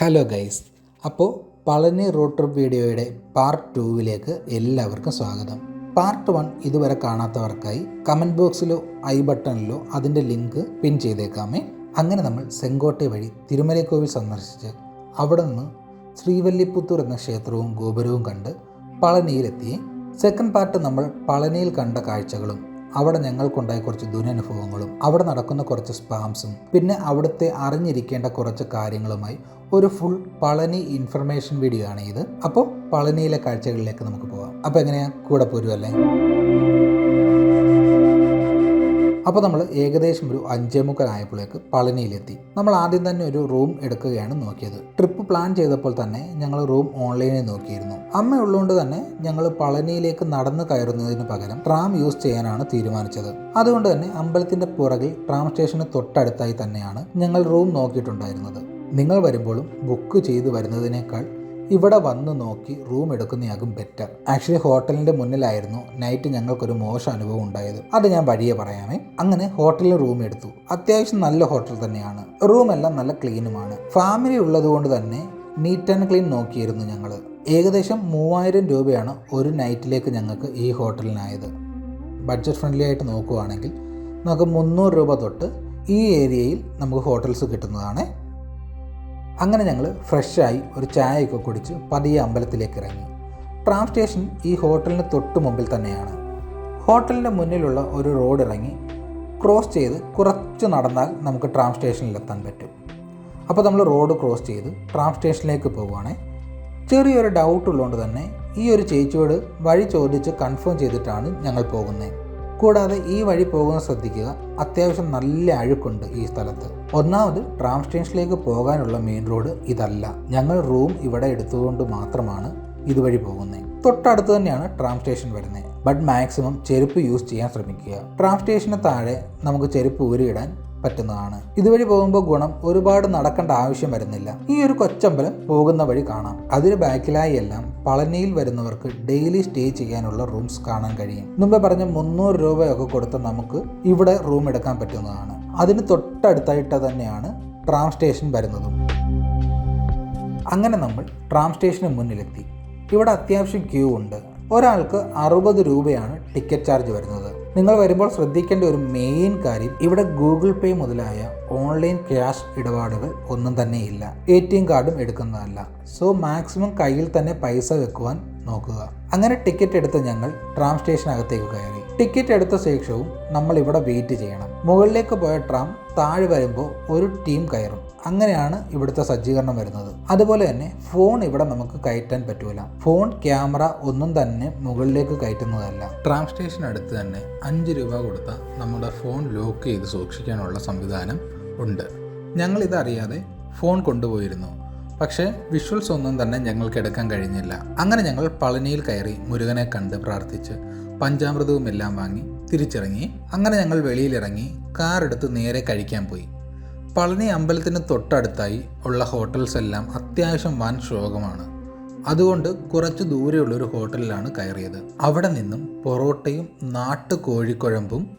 Hello guys അപ്പോൾ Palani road trip വീഡിയോയുടെ part ടൂവിലേക്ക് എല്ലാവർക്കും സ്വാഗതം. പാർട്ട് വൺ ഇതുവരെ കാണാത്തവർക്കായി കമന്റ് ബോക്സിലോ ഐ ബട്ടണിലോ അതിന്റെ ലിങ്ക് പിൻ ചെയ്തേക്കാമേ. അങ്ങനെ നമ്മൾ സെങ്കോട്ടെ വഴി തിരുമലക്കോവിൽ സന്ദർശിച്ച് അവിടെ നിന്ന് ശ്രീവല്ലിപ്പുത്തൂർ എന്ന ക്ഷേത്രവും ഗോപുരവും കണ്ട് പളനിയിലെത്തി. സെക്കൻഡ് പാർട്ട് നമ്മൾ പളനിയിൽ കണ്ട കാഴ്ചകളും അവിടെ ഞങ്ങൾക്കുണ്ടായ കുറച്ച് ദുരനുഭവങ്ങളും അവിടെ നടക്കുന്ന കുറച്ച് സ്പാംസും പിന്നെ അവിടുത്തെ അറിഞ്ഞിരിക്കേണ്ട കുറച്ച് കാര്യങ്ങളുമായി ഒരു ഫുൾ പളനി ഇൻഫർമേഷൻ വീഡിയോ ആണ് ഇത്. അപ്പോൾ പളനിയിലെ കാഴ്ചകളിലേക്ക് നമുക്ക് പോകാം അപ്പോൾ എങ്ങനെയാണ് കൂടെ പോരുമല്ലേ അപ്പോൾ നമ്മൾ ഏകദേശം ഒരു അഞ്ചേ മുക്കാലായപ്പോഴേക്ക് പളനിയിലെത്തി. നമ്മൾ ആദ്യം തന്നെ ഒരു റൂം എടുക്കുകയാണ് നോക്കിയത്. ട്രിപ്പ് പ്ലാൻ ചെയ്തപ്പോൾ തന്നെ ഞങ്ങൾ റൂം ഓൺലൈനിൽ നോക്കിയിരുന്നു. അമ്മ ഉള്ളതുകൊണ്ട് തന്നെ ഞങ്ങൾ പളനിയിലേക്ക് നടന്നു കയറുന്നതിന് പകരം ട്രാം യൂസ് ചെയ്യാനാണ് തീരുമാനിച്ചത്. അതുകൊണ്ട് തന്നെ അമ്പലത്തിന്റെ പുറകിൽ ട്രാം സ്റ്റേഷന് തൊട്ടടുത്തായി തന്നെയാണ് ഞങ്ങൾ റൂം നോക്കിയിട്ടുണ്ടായിരുന്നത്. നിങ്ങൾ വരുമ്പോഴും ബുക്ക് ചെയ്ത് വരുന്നതിനേക്കാൾ ഇവിടെ വന്ന് നോക്കി റൂം എടുക്കുന്നയാകും ബെറ്റർ ആക്ച്വലി ഹോട്ടലിന്റെ മുന്നിലായിരുന്നു നൈറ്റ് ഞങ്ങൾക്കൊരു മോശം അനുഭവം ഉണ്ടായത്. അത് ഞാൻ വഴിയെ പറയാമേ അങ്ങനെ ഹോട്ടലിൽ റൂം എടുത്തു. അത്യാവശ്യം നല്ല ഹോട്ടൽ തന്നെയാണ്. റൂം എല്ലാം നല്ല ക്ലീനുമാണ് ഫാമിലി ഉള്ളതുകൊണ്ട് തന്നെ നീറ്റ് ആൻഡ് ക്ലീൻ നോക്കിയിരുന്നു ഞങ്ങൾ ഏകദേശം മൂവായിരം രൂപയാണ് ഒരു നൈറ്റിലേക്ക് ഞങ്ങൾക്ക് ഈ ഹോട്ടലിനായത്. ബഡ്ജറ്റ് ഫ്രണ്ട്ലി ആയിട്ട് നോക്കുവാണെങ്കിൽ നമുക്ക് മുന്നൂറ് രൂപ തൊട്ട് ഈ ഏരിയയിൽ നമുക്ക് ഹോട്ടൽസ് കിട്ടുന്നതാണ്. അങ്ങനെ ഞങ്ങൾ ഫ്രഷായി ഒരു ചായയൊക്കെ കുടിച്ച് പതിയെ അമ്പലത്തിലേക്ക് ഇറങ്ങി. ട്രാം സ്റ്റേഷൻ ഈ ഹോട്ടലിന് തൊട്ട് മുമ്പിൽ തന്നെയാണ്. ഹോട്ടലിന്റെ മുന്നിലുള്ള ഒരു റോഡ് ഇറങ്ങി ക്രോസ് ചെയ്ത് കുറച്ച് നടന്നാൽ നമുക്ക് ട്രാം സ്റ്റേഷനിലെത്താൻ പറ്റും. അപ്പോൾ നമ്മൾ റോഡ് ക്രോസ് ചെയ്ത് ട്രാം സ്റ്റേഷനിലേക്ക് പോവുകയാണെ. ചെറിയൊരു ഡൗട്ട് ഉള്ളതുകൊണ്ട് തന്നെ ഈ ഒരു ചേച്ചിയോട് വഴി ചോദിച്ച് കൺഫേം ചെയ്തിട്ടാണ് ഞങ്ങൾ പോകുന്നത്. കൂടാതെ ഈ വഴി പോകുന്ന ശ്രദ്ധിക്കുക. അത്യാവശ്യം നല്ല അഴുക്കുണ്ട് ഈ സ്ഥലത്ത്. ഒന്നാമത് ട്രാം സ്റ്റേഷനിലേക്ക് പോകാനുള്ള മെയിൻ റോഡ് ഇതല്ല. ഞങ്ങൾ റൂം ഇവിടെ എടുത്തുകൊണ്ട് മാത്രമാണ് ഇതുവഴി പോകുന്നത് തൊട്ടടുത്ത് തന്നെയാണ് ട്രാം സ്റ്റേഷൻ വരുന്നത് ബട്ട് മാക്സിമം ചെരുപ്പ് യൂസ് ചെയ്യാൻ ശ്രമിക്കുക. ട്രാം സ്റ്റേഷന് താഴെ നമുക്ക് ചെരുപ്പ് ഊരിയിടാൻ പറ്റുന്നതാണ്. ഇതുവഴി പോകുമ്പോൾ ഗുണം ഒരുപാട് നടക്കേണ്ട ആവശ്യം വരുന്നില്ല. ഈ ഒരു കൊച്ചമ്പലം പോകുന്ന വഴി കാണാം. അതിന് ബാക്കിലായി എല്ലാം പളനിയിൽ വരുന്നവർക്ക് ഡെയിലി സ്റ്റേ ചെയ്യാനുള്ള റൂംസ് കാണാൻ കഴിയും. മുമ്പ് പറഞ്ഞ മുന്നൂറ് രൂപയൊക്കെ കൊടുത്ത് നമുക്ക് ഇവിടെ റൂം എടുക്കാൻ പറ്റുന്നതാണ്. അതിന് തൊട്ടടുത്തായിട്ട് തന്നെയാണ് ട്രാം സ്റ്റേഷൻ വരുന്നതും. അങ്ങനെ നമ്മൾ ട്രാം സ്റ്റേഷന് മുന്നിലെത്തി. ഇവിടെ അത്യാവശ്യം ക്യൂ ഉണ്ട്. ഒരാൾക്ക് അറുപത് രൂപയാണ് ടിക്കറ്റ് ചാർജ് വരുന്നത്. നിങ്ങൾ വരുമ്പോൾ ശ്രദ്ധിക്കേണ്ട ഒരു മെയിൻ കാര്യം ഇവിടെ ഗൂഗിൾ പേ മുതലായ ഓൺലൈൻ ക്യാഷ് ഇടപാടുകൾ ഒന്നും തന്നെ ഇല്ല. എ ടി എം കാർഡും എടുക്കുന്നതല്ല. സോ മാക്സിമം കയ്യിൽ തന്നെ പൈസ വെക്കുവാൻ നോക്കുക. അങ്ങനെ ടിക്കറ്റ് എടുത്ത് ഞങ്ങൾ ട്രാം സ്റ്റേഷനകത്തേക്ക് കയറി. ടിക്കറ്റ് എടുത്ത ശേഷവും നമ്മൾ ഇവിടെ വെയിറ്റ് ചെയ്യണം. മുകളിലേക്ക് പോയ ട്രാം താഴെ വരുമ്പോൾ ഒരു ടീം കയറും. അങ്ങനെയാണ് ഇവിടുത്തെ സജ്ജീകരണം വരുന്നത്. അതുപോലെ തന്നെ ഫോൺ ഇവിടെ നമുക്ക് കയറ്റാൻ പറ്റൂല. ഫോൺ ക്യാമറ ഒന്നും തന്നെ മുകളിലേക്ക് കയറ്റുന്നതല്ല. ട്രാം സ്റ്റേഷൻ അടുത്ത് തന്നെ അഞ്ച് രൂപ കൊടുത്ത നമ്മുടെ ഫോൺ ലോക്ക് ചെയ്ത് സൂക്ഷിക്കാനുള്ള സംവിധാനം ഉണ്ട്. ഞങ്ങൾ ഇതറിയാതെ ഫോൺ കൊണ്ടുപോയിരുന്നു. പക്ഷേ വിഷ്വൽസ് ഒന്നും തന്നെ ഞങ്ങൾക്ക് എടുക്കാൻ കഴിഞ്ഞില്ല. അങ്ങനെ ഞങ്ങൾ പളനിയിൽ കയറി മുരുകനെ കണ്ട് പ്രാർത്ഥിച്ച് പഞ്ചാമൃതവും എല്ലാം വാങ്ങി തിരിച്ചിറങ്ങി. അങ്ങനെ ഞങ്ങൾ വെളിയിലിറങ്ങി കാർ എടുത്ത് നേരെ കഴിക്കാൻ പോയി. പളനി അമ്പലത്തിന് തൊട്ടടുത്തായി ഉള്ള ഹോട്ടൽസ് എല്ലാം അത്യാവശ്യം വൻ ശോകമാണ്. അതുകൊണ്ട് കുറച്ച് ദൂരെയുള്ളൊരു ഹോട്ടലിലാണ് കയറിയത്. അവിടെ നിന്നും പൊറോട്ടയും നാട്ടു കോഴിക്കുഴമ്പും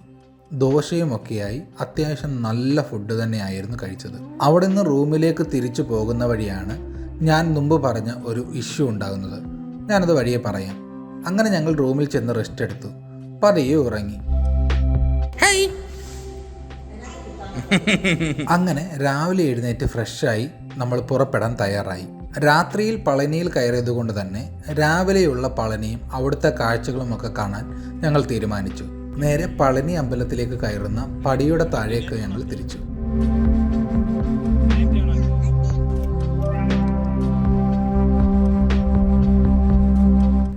ദോശയുമൊക്കെയായി അത്യാവശ്യം നല്ല ഫുഡ് തന്നെയായിരുന്നു കഴിച്ചത്. അവിടെ നിന്ന് റൂമിലേക്ക് തിരിച്ചു പോകുന്ന വഴിയാണ് ഞാൻ മുമ്പ് പറഞ്ഞ ഒരു ഇഷ്യൂ ഉണ്ടാകുന്നത്. ഞാനത് വഴിയെ പറയാം. അങ്ങനെ ഞങ്ങൾ റൂമിൽ ചെന്ന് റെസ്റ്റ് എടുത്തു. പതിയെ ഉറങ്ങി. അങ്ങനെ രാവിലെ എഴുന്നേറ്റ് ഫ്രഷായി നമ്മൾ പുറപ്പെടാൻ തയ്യാറായി. രാത്രിയിൽ പളനിയിൽ കയറിയത് കൊണ്ട് തന്നെ രാവിലെയുള്ള പളനിയും അവിടുത്തെ കാഴ്ചകളും ഒക്കെ കാണാൻ ഞങ്ങൾ തീരുമാനിച്ചു. നേരെ പളനി അമ്പലത്തിലേക്ക് കയറുന്ന പടിയുടെ താഴേക്ക് ഞങ്ങൾ തിരിച്ചു.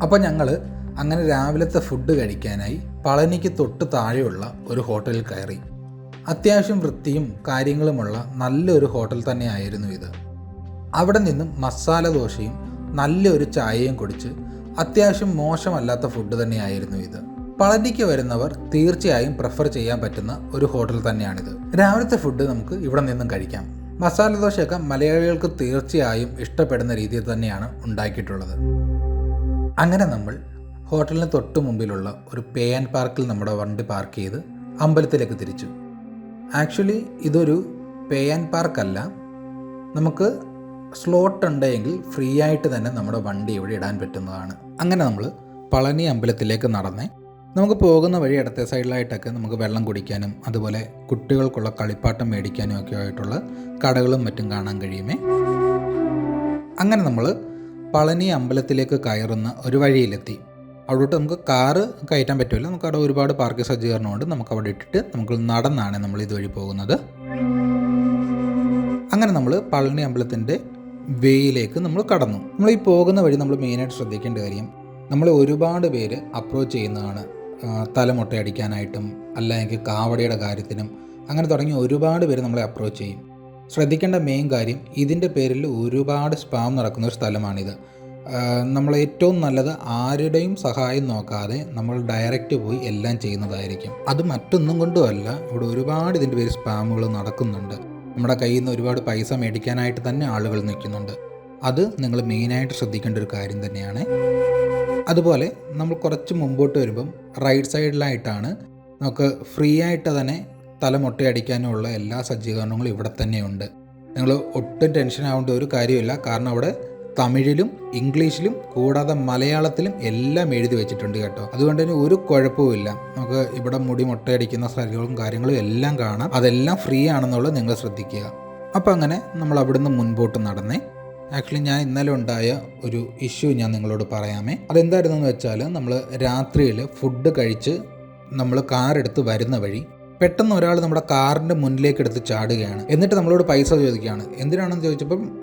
അപ്പോൾ ഞങ്ങൾ അങ്ങനെ രാവിലത്തെ ഫുഡ് കഴിക്കാനായി പളനിക്ക് തൊട്ട് താഴെയുള്ള ഒരു ഹോട്ടലിൽ കയറി. അത്യാവശ്യം വൃത്തിയും കാര്യങ്ങളുമുള്ള നല്ലൊരു ഹോട്ടൽ തന്നെയായിരുന്നു ഇത്. അവിടെ നിന്നും മസാല ദോശയും നല്ലൊരു ചായയും കുടിച്ച് അത്യാവശ്യം മോശമല്ലാത്ത ഫുഡ് തന്നെയായിരുന്നു ഇത്. പളനിക്ക് വരുന്നവർ തീർച്ചയായും പ്രിഫർ ചെയ്യാൻ പറ്റുന്ന ഒരു ഹോട്ടൽ തന്നെയാണിത്. രാവിലത്തെ ഫുഡ് നമുക്ക് ഇവിടെ നിന്നും കഴിക്കാം. മസാല ദോശയൊക്കെ മലയാളികൾക്ക് തീർച്ചയായും ഇഷ്ടപ്പെടുന്ന രീതിയിൽ തന്നെയാണ് ഉണ്ടാക്കിയിട്ടുള്ളത്. അങ്ങനെ നമ്മൾ ഹോട്ടലിന് തൊട്ട് മുമ്പിലുള്ള ഒരു പേ ആൻഡ് പാർക്കിൽ നമ്മുടെ വണ്ടി പാർക്ക് ചെയ്ത് അമ്പലത്തിലേക്ക് തിരിച്ചു. ആക്ച്വലി ഇതൊരു പേ ആൻഡ് പാർക്കല്ല നമുക്ക് സ്ലോട്ട് ഉണ്ടെങ്കിൽ ഫ്രീ ആയിട്ട് തന്നെ നമ്മുടെ വണ്ടി ഇവിടെ ഇടാൻ പറ്റുന്നതാണ്. അങ്ങനെ നമ്മൾ പളനി അമ്പലത്തിലേക്ക് നടന്നേ നമുക്ക് പോകുന്ന വഴി ഇടത്തെ സൈഡിലായിട്ടൊക്കെ നമുക്ക് വെള്ളം കുടിക്കാനും അതുപോലെ കുട്ടികൾക്കുള്ള കളിപ്പാട്ടം മേടിക്കാനും ഒക്കെ ആയിട്ടുള്ള കടകളും മറ്റും കാണാൻ കഴിയുമേ. അങ്ങനെ നമ്മൾ പളനി അമ്പലത്തിലേക്ക് കയറുന്ന ഒരു വഴിയിലെത്തി. അവിടോട്ട് നമുക്ക് കാറ് കയറ്റാൻ പറ്റില്ല നമുക്ക് അവിടെ ഒരുപാട് പാർക്ക് സജ്ജീകരണമുണ്ട്. നമുക്ക് അവിടെ ഇട്ടിട്ട് നമുക്ക് നടന്നാണ് നമ്മൾ ഇതുവഴി പോകുന്നത്. അങ്ങനെ നമ്മൾ പളനി അമ്പലത്തിന്റെ വേയിലേക്ക് നമ്മൾ കടന്നു. നമ്മൾ ഈ പോകുന്ന വഴി നമ്മൾ മെയിനായിട്ട് ശ്രദ്ധിക്കേണ്ട കാര്യം നമ്മൾ ഒരുപാട് പേര് അപ്രോച്ച് ചെയ്യുന്നതാണ്. തലമുട്ടയടിക്കാനായിട്ടും അല്ലെങ്കിൽ കാവടിയുടെ കാര്യത്തിനും അങ്ങനെ തുടങ്ങി ഒരുപാട് പേര് നമ്മളെ അപ്രോച്ച് ചെയ്യും. ശ്രദ്ധിക്കേണ്ട മെയിൻ കാര്യം ഇതിന്റെ പേരിൽ ഒരുപാട് സ്പാം നടക്കുന്ന ഒരു സ്ഥലമാണിത്. നമ്മൾ ഏറ്റവും നല്ലത് ആരുടെയും സഹായം നോക്കാതെ നമ്മൾ ഡയറക്റ്റ് പോയി എല്ലാം ചെയ്യുന്നതായിരിക്കും. അത് മറ്റൊന്നും കൊണ്ടുമല്ല. ഇവിടെ ഒരുപാട് ഇതിന്റെ പേര് സ്പാമുകൾ നടക്കുന്നുണ്ട്. നമ്മുടെ കയ്യിൽ നിന്ന് ഒരുപാട് പൈസ മേടിക്കാനായിട്ട് തന്നെ ആളുകൾ നിൽക്കുന്നുണ്ട്. അത് നിങ്ങൾ മെയിനായിട്ട് ശ്രദ്ധിക്കേണ്ട ഒരു കാര്യം തന്നെയാണ്. അതുപോലെ നമ്മൾ കുറച്ച് മുമ്പോട്ട് വരുമ്പം റൈറ്റ് സൈഡിലായിട്ടാണ് നമുക്ക് ഫ്രീ ആയിട്ട് തന്നെ തല മുട്ടയടിക്കാനുമുള്ള എല്ലാ സജ്ജീകരണങ്ങളും ഇവിടെ തന്നെയുണ്ട് നിങ്ങൾ ഒട്ടും ടെൻഷൻ ആവേണ്ട ഒരു കാര്യമില്ല കാരണം അവിടെ തമിഴിലും ഇംഗ്ലീഷിലും കൂടാതെ മലയാളത്തിലും എല്ലാം എഴുതി വെച്ചിട്ടുണ്ട് കേട്ടോ. അതുകൊണ്ട് തന്നെ ഒരു കുഴപ്പവുമില്ല നമുക്ക് ഇവിടെ മുടി മുട്ടയടിക്കുന്ന സ്ഥലങ്ങളും കാര്യങ്ങളും എല്ലാം കാണാം. അതെല്ലാം ഫ്രീ ആണെന്നുള്ളത് നിങ്ങൾ ശ്രദ്ധിക്കുക. അപ്പോൾ അങ്ങനെ നമ്മൾ അവിടുന്ന് മുൻപോട്ട് നടന്നേ. ആക്ച്വലി ഞാൻ ഇന്നലെ ഉണ്ടായ ഒരു ഇഷ്യൂ ഞാൻ നിങ്ങളോട് പറയാമേ. അതെന്തായിരുന്നു എന്ന് വെച്ചാൽ നമ്മൾ രാത്രിയിൽ ഫുഡ് കഴിച്ച് നമ്മൾ കാർ എടുത്ത് വരുന്ന വഴി പെട്ടെന്ന് ഒരാൾ നമ്മുടെ കാറിന്റെ മുന്നിലേക്ക് എടുത്ത് ചാടുകയാണ്. എന്നിട്ട് നമ്മളോട് പൈസ ചോദിക്കുകയാണ്. എന്തിനാണെന്ന് ചോദിച്ചപ്പം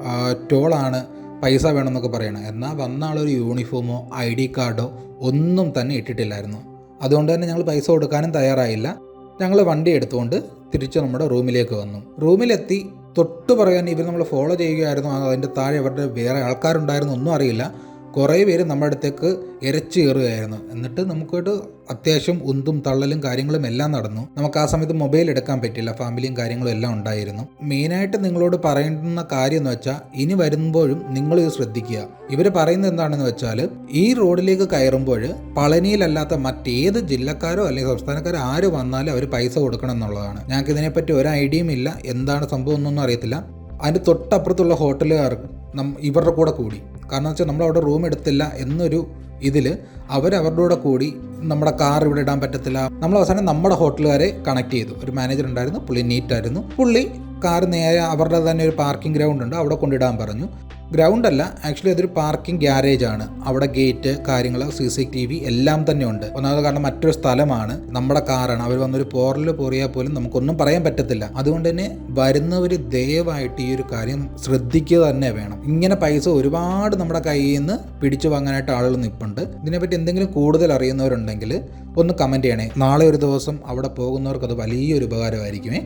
ടോളാണ് പൈസ വേണമെന്നൊക്കെ പറയണം. എന്നാൽ വന്ന ആളൊരു യൂണിഫോമോ ഐ ഡി കാർഡോ ഒന്നും തന്നെ ഇട്ടിട്ടില്ലായിരുന്നു. അതുകൊണ്ട് തന്നെ ഞങ്ങൾ പൈസ കൊടുക്കാനും തയ്യാറായില്ല. ഞങ്ങൾ വണ്ടി എടുത്തുകൊണ്ട് തിരിച്ച് നമ്മുടെ റൂമിലേക്ക് വന്നു. റൂമിലെത്തി തൊട്ട് പറയാൻ ഇവർ നമ്മൾ ഫോളോ ചെയ്യുകയായിരുന്നു. അതിന്റെ താഴെ അവരുടെ വേറെ ആൾക്കാരുണ്ടായിരുന്നു ഒന്നും അറിയില്ല. കുറേ പേര് നമ്മുടെ അടുത്തേക്ക് ഇരച്ചു കയറുകയായിരുന്നു. എന്നിട്ട് നമുക്കോട്ട് അത്യാവശ്യം ഉന്തും തള്ളലും കാര്യങ്ങളും എല്ലാം നടന്നു. നമുക്ക് ആ സമയത്ത് മൊബൈൽ എടുക്കാൻ പറ്റില്ല. ഫാമിലിയും കാര്യങ്ങളും എല്ലാം ഉണ്ടായിരുന്നു. മെയിനായിട്ട് നിങ്ങളോട് പറയുന്ന കാര്യം എന്ന് വെച്ചാൽ ഇനി വരുമ്പോഴും നിങ്ങൾ ഇത് ശ്രദ്ധിക്കുക. ഇവർ പറയുന്നത് എന്താണെന്ന് വെച്ചാൽ ഈ റോഡിലേക്ക് കയറുമ്പോൾ പളനിയിലല്ലാത്ത മറ്റേത് ജില്ലക്കാരോ അല്ലെങ്കിൽ സംസ്ഥാനക്കാരോ ആര് വന്നാലും അവർ പൈസ കൊടുക്കണം എന്നുള്ളതാണ്. ഞങ്ങൾക്ക് ഇതിനെപ്പറ്റി ഒരു ഐഡിയയും ഇല്ല. എന്താണ് സംഭവം എന്നൊന്നും അറിയത്തില്ല. അതിന്റെ തൊട്ടപ്പുറത്തുള്ള ഹോട്ടലുകാർ നം ഇവരുടെ കൂടെ കൂടി. കാരണം വെച്ചാൽ നമ്മളവിടെ റൂം എടുത്തില്ല എന്നൊരു ഇതിൽ അവരവരുടെ കൂടെ കൂടി നമ്മുടെ കാർ ഇവിടെ ഇടാൻ പറ്റത്തില്ല. നമ്മൾ അവസാനം നമ്മുടെ ഹോട്ടലുകാരെ കണക്ട് ചെയ്തു. ഒരു മാനേജർ ഉണ്ടായിരുന്നു പുള്ളി നീറ്റായിരുന്നു പുള്ളി കാർ നേരെ അവരുടെ തന്നെ ഒരു പാർക്കിംഗ് ഗ്രൗണ്ട് ഉണ്ട്. അവിടെ കൊണ്ടിടാൻ പറഞ്ഞു. ഗ്രൗണ്ട് അല്ല ആക്ച്വലി അതൊരു പാർക്കിംഗ് ഗ്യാരേജ് ആണ്. അവിടെ ഗേറ്റ് കാര്യങ്ങൾ സി സി ടി വി എല്ലാം തന്നെ ഉണ്ട്. ഒന്നാമത് കാരണം മറ്റൊരു സ്ഥലമാണ്. നമ്മുടെ കാറാണ് അവർ വന്നൊരു പോറൽ പോറിയാൽ പോലും നമുക്കൊന്നും പറയാൻ പറ്റത്തില്ല. അതുകൊണ്ട് തന്നെ വരുന്നവർ ദയവായിട്ട് ഈ ഒരു കാര്യം ശ്രദ്ധിക്കുക തന്നെ വേണം. ഇങ്ങനെ പൈസ ഒരുപാട് നമ്മുടെ കയ്യിൽ നിന്ന് പിടിച്ചു വാങ്ങാനായിട്ട് ആളുകൾ നിൽപ്പുണ്ട് ഇതിനെപ്പറ്റി എന്തെങ്കിലും കൂടുതൽ അറിയുന്നവരുണ്ടെങ്കിൽ ഒന്ന് കമന്റ് ചെയ്യണേ. നാളെ ഒരു ദിവസം അവിടെ പോകുന്നവർക്ക് അത് വലിയൊരു ഉപകാരമായിരിക്കുമേ.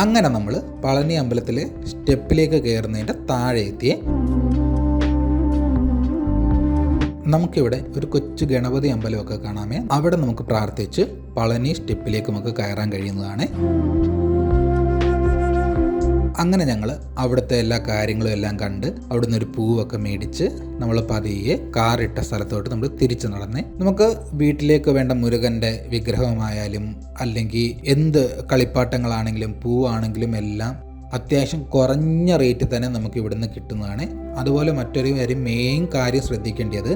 അങ്ങനെ നമ്മൾ പളനി അമ്പലത്തിലെ സ്റ്റെപ്പിലേക്ക് കയറുന്നതിന്റെ താഴെ എത്തിയേ. നമുക്കിവിടെ ഒരു കൊച്ചു ഗണപതി അമ്പലമൊക്കെ കാണാമേ. അവിടെ നമുക്ക് പ്രാർത്ഥിച്ച് പളനി സ്റ്റെപ്പിലേക്ക് നമുക്ക് കയറാൻ കഴിയുന്നതാണ്. അങ്ങനെ ഞങ്ങൾ അവിടുത്തെ എല്ലാ കാര്യങ്ങളും എല്ലാം കണ്ട് അവിടുന്ന് ഒരു പൂവൊക്കെ മേടിച്ച് നമ്മൾ പതിയെ കാറിട്ട സ്ഥലത്തോട്ട് നമ്മൾ തിരിച്ചു നടന്നേ. നമുക്ക് വീട്ടിലേക്ക് വേണ്ട മുരുകന്റെ വിഗ്രഹമായാലും അല്ലെങ്കിൽ എന്ത് കളിപ്പാട്ടങ്ങളാണെങ്കിലും പൂവാണെങ്കിലും എല്ലാം അത്യാവശ്യം കുറഞ്ഞ റേറ്റിൽ തന്നെ നമുക്ക് ഇവിടുന്ന് കിട്ടുന്നതാണ്. അതുപോലെ മറ്റൊരു കാര്യം മെയിൻ കാര്യം ശ്രദ്ധിക്കേണ്ടത്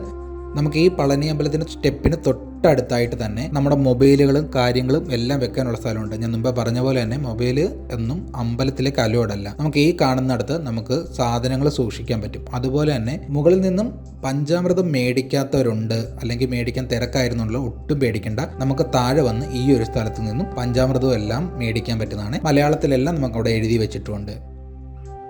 നമുക്ക് ഈ പളനി അമ്പലത്തിന്റെ സ്റ്റെപ്പിന് തൊട്ടടുത്തായിട്ട് തന്നെ നമ്മുടെ മൊബൈലുകളും കാര്യങ്ങളും എല്ലാം വെക്കാനുള്ള സ്ഥലമുണ്ട്. ഞാൻ മുമ്പേ പറഞ്ഞ പോലെ തന്നെ മൊബൈൽ എന്നും അമ്പലത്തിലെ കലോടല്ല. നമുക്ക് ഈ കാണുന്നിടത്ത് നമുക്ക് സാധനങ്ങൾ സൂക്ഷിക്കാൻ പറ്റും. അതുപോലെ തന്നെ മുകളിൽ നിന്നും പഞ്ചാമൃതം മേടിക്കാത്തവരുണ്ട്. അല്ലെങ്കിൽ മേടിക്കാൻ തിരക്കായിരുന്നുള്ള ഒട്ടും പേടിക്കേണ്ട. നമുക്ക് താഴെ വന്ന് ഈ ഒരു സ്ഥലത്ത് നിന്നും പഞ്ചാമൃതവും എല്ലാം മേടിക്കാൻ പറ്റുന്നതാണ്. മലയാളത്തിലെല്ലാം നമുക്ക് അവിടെ എഴുതി വെച്ചിട്ടുണ്ട്.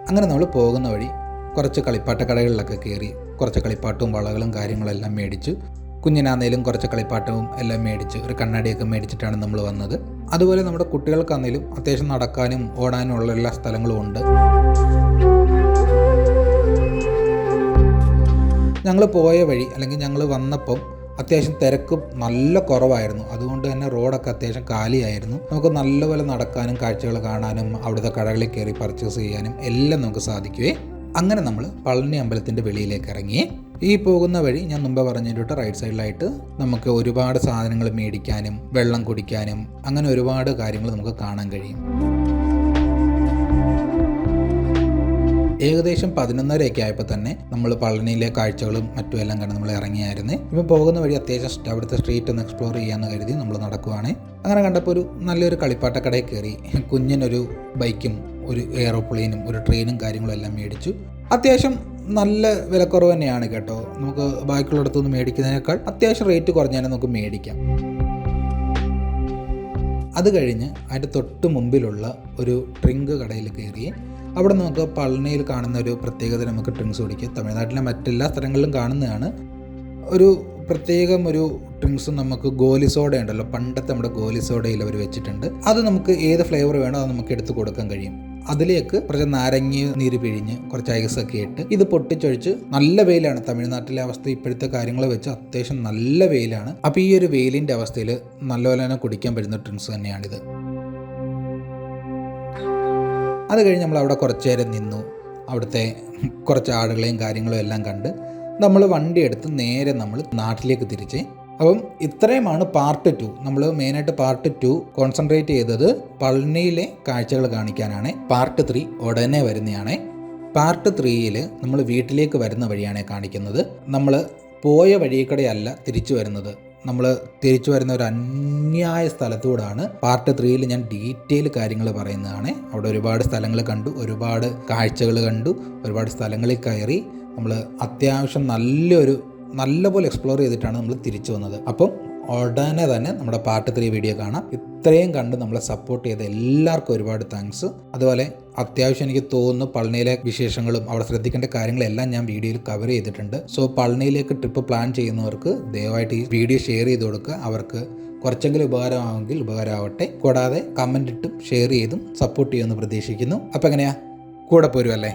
അങ്ങനെ നമ്മൾ പോകുന്ന വഴി കുറച്ച് കളിപ്പാട്ട കടകളിലൊക്കെ കയറി കുറച്ച് കളിപ്പാട്ടവും വളകളും കാര്യങ്ങളെല്ലാം മേടിച്ചു കുഞ്ഞിനാന്നേലും കുറച്ച് കളിപ്പാട്ടവും എല്ലാം മേടിച്ച് ഒരു കണ്ണാടിയൊക്കെ മേടിച്ചിട്ടാണ് നമ്മൾ വന്നത്. അതുപോലെ നമ്മുടെ കുട്ടികൾക്കാന്നേലും അത്യാവശ്യം നടക്കാനും ഓടാനും ഉള്ള എല്ലാ സ്ഥലങ്ങളും ഉണ്ട്. ഞങ്ങൾ പോയ വഴി അല്ലെങ്കിൽ ഞങ്ങൾ വന്നപ്പം അത്യാവശ്യം തിരക്ക് നല്ല കുറവായിരുന്നു. അതുകൊണ്ട് തന്നെ റോഡൊക്കെ അത്യാവശ്യം കാലിയായിരുന്നു. നമുക്ക് നല്ലപോലെ നടക്കാനും കാഴ്ചകൾ കാണാനും അവിടുത്തെ കടകളിൽ കയറി പർച്ചേസ് ചെയ്യാനും എല്ലാം നമുക്ക് സാധിക്കുവേ. അങ്ങനെ നമ്മൾ പളനി അമ്പലത്തിന്റെ വെളിയിലേക്ക് ഇറങ്ങി. ഈ പോകുന്ന വഴി ഞാൻ മുമ്പ് പറഞ്ഞിട്ട് റൈറ്റ് സൈഡിലായിട്ട് നമുക്ക് ഒരുപാട് സാധനങ്ങൾ മേടിക്കാനും വെള്ളം കുടിക്കാനും അങ്ങനെ ഒരുപാട് കാര്യങ്ങൾ നമുക്ക് കാണാൻ കഴിയും. ഏകദേശം പതിനൊന്നരയൊക്കെ ആയപ്പോൾ തന്നെ നമ്മൾ പളനിയിലെ കാഴ്ചകളും മറ്റും എല്ലാം കണ്ട് നമ്മൾ ഇറങ്ങിയായിരുന്നു. ഇപ്പം പോകുന്ന വഴി അത്യാവശ്യം അവിടുത്തെ സ്ട്രീറ്റ് ഒന്ന് എക്സ്പ്ലോർ ചെയ്യാമെന്ന് കരുതി നമ്മൾ നടക്കുവാണ്. അങ്ങനെ കണ്ടപ്പോൾ ഒരു നല്ലൊരു കളിപ്പാട്ടക്കടയിൽ കയറി. കുഞ്ഞിനൊരു ബൈക്കും ഒരു എയറോപ്ലെയിനും ഒരു ട്രെയിനും കാര്യങ്ങളും എല്ലാം മേടിച്ചു. അത്യാവശ്യം നല്ല വിലക്കുറവ് തന്നെയാണ് കേട്ടോ. നമുക്ക് ബാക്കിയുള്ളിടത്തുനിന്ന് മേടിക്കുന്നതിനേക്കാൾ അത്യാവശ്യം റേറ്റ് കുറഞ്ഞാലും നമുക്ക് മേടിക്കാം. അത് കഴിഞ്ഞ് അതിന്റെ തൊട്ട് മുമ്പിലുള്ള ഒരു ഡ്രിങ്ക് കടയിൽ കയറി അവിടെ നമുക്ക് പളനിയിൽ കാണുന്ന ഒരു പ്രത്യേകത നമുക്ക് ഡ്രിങ്ക്സ് കുടിക്കാം. തമിഴ്നാട്ടിലെ മറ്റെല്ലാ സ്ഥലങ്ങളിലും കാണുന്നതാണ്. ഒരു പ്രത്യേകം ഒരു ഡ്രിങ്ക്സും നമുക്ക് ഗോലി സോഡ ഉണ്ടല്ലോ പണ്ടത്തെ നമ്മുടെ ഗോലിസോഡയിൽ അവർ വെച്ചിട്ടുണ്ട്. അത് നമുക്ക് ഏത് ഫ്ലേവർ വേണോ അത് നമുക്ക് എടുത്ത് കൊടുക്കാൻ കഴിയും. അതിലേക്ക് കുറച്ച് നാരങ്ങ നീര് പിഴിഞ്ഞ് കുറച്ച് ഐസൊക്കെ ഇട്ട് ഇത് പൊട്ടിച്ചൊഴിച്ച് നല്ല വെയിലാണ്. തമിഴ്നാട്ടിലെ അവസ്ഥ ഇപ്പോഴത്തെ കാര്യങ്ങൾ വെച്ച് അത്യാവശ്യം നല്ല വെയിലാണ്. അപ്പോൾ ഈ ഒരു വെയിലിന്റെ അവസ്ഥയിൽ നല്ലപോലെ തന്നെ കുടിക്കാൻ പറ്റുന്ന ഡ്രിങ്ക്സ് തന്നെയാണിത്. അത് കഴിഞ്ഞ് നമ്മൾ അവിടെ കുറച്ച് നേരം നിന്നു. അവിടുത്തെ കുറച്ച് ആടുകളെയും കാര്യങ്ങളും എല്ലാം കണ്ട് നമ്മൾ വണ്ടി എടുത്ത് നേരെ നമ്മൾ നാട്ടിലേക്ക് തിരിച്ച് അപ്പം ഇത്രയുമാണ് പാർട്ട് ടു നമ്മൾ മെയിനായിട്ട് പാർട്ട് ടു കോൺസെൻട്രേറ്റ് ചെയ്തത് പളനിയിലെ കാഴ്ചകൾ കാണിക്കാനാണ്. പാർട്ട് ത്രീ ഉടനെ വരുന്നതാണ് പാർട്ട് ത്രീയിൽ നമ്മൾ വീട്ടിലേക്ക് വരുന്ന വഴിയാണ് കാണിക്കുന്നത്. നമ്മൾ പോയ വഴിയേക്കടെയല്ല തിരിച്ചു വരുന്നത്. നമ്മൾ തിരിച്ചു വരുന്ന ഒരു അന്യായ സ്ഥലത്തൂടാണ് പാർട്ട് ത്രീയിൽ ഞാൻ ഡീറ്റെയിൽ കാര്യങ്ങൾ പറയുന്നതാണ്. അവിടെ ഒരുപാട് സ്ഥലങ്ങൾ കണ്ടു ഒരുപാട് കാഴ്ചകൾ കണ്ടു ഒരുപാട് സ്ഥലങ്ങളിൽ കയറി നമ്മൾ അത്യാവശ്യം നല്ലൊരു നല്ലപോലെ എക്സ്പ്ലോർ ചെയ്തിട്ടാണ് നമ്മൾ തിരിച്ചു വന്നത്. അപ്പം ഉടനെ തന്നെ നമ്മുടെ പാർട്ട് ത്രീ വീഡിയോ കാണാം. ഇത്രയും കണ്ട് നമ്മളെ സപ്പോർട്ട് ചെയ്ത എല്ലാവർക്കും ഒരുപാട് താങ്ക്സ് അതുപോലെ അത്യാവശ്യം എനിക്ക് തോന്നുന്നു പളനിയിലെ വിശേഷങ്ങളും അവിടെ ശ്രദ്ധിക്കേണ്ട കാര്യങ്ങളെല്ലാം ഞാൻ വീഡിയോയിൽ കവർ ചെയ്തിട്ടുണ്ട്. സോ പളനിയിലേക്ക് ട്രിപ്പ് പ്ലാൻ ചെയ്യുന്നവർക്ക് ദയവായിട്ട് ഈ വീഡിയോ ഷെയർ ചെയ്ത് കൊടുക്കുക. അവർക്ക് കുറച്ചെങ്കിലും ഉപകാരമാണെങ്കിൽ ഉപകാരമാവട്ടെ. കൂടാതെ കമന്റ് ഇട്ടും ഷെയർ ചെയ്തും സപ്പോർട്ട് ചെയ്യുമെന്ന് പ്രതീക്ഷിക്കുന്നു. അപ്പോൾ എങ്ങനെയാ? കൂടെ പോരുമല്ലേ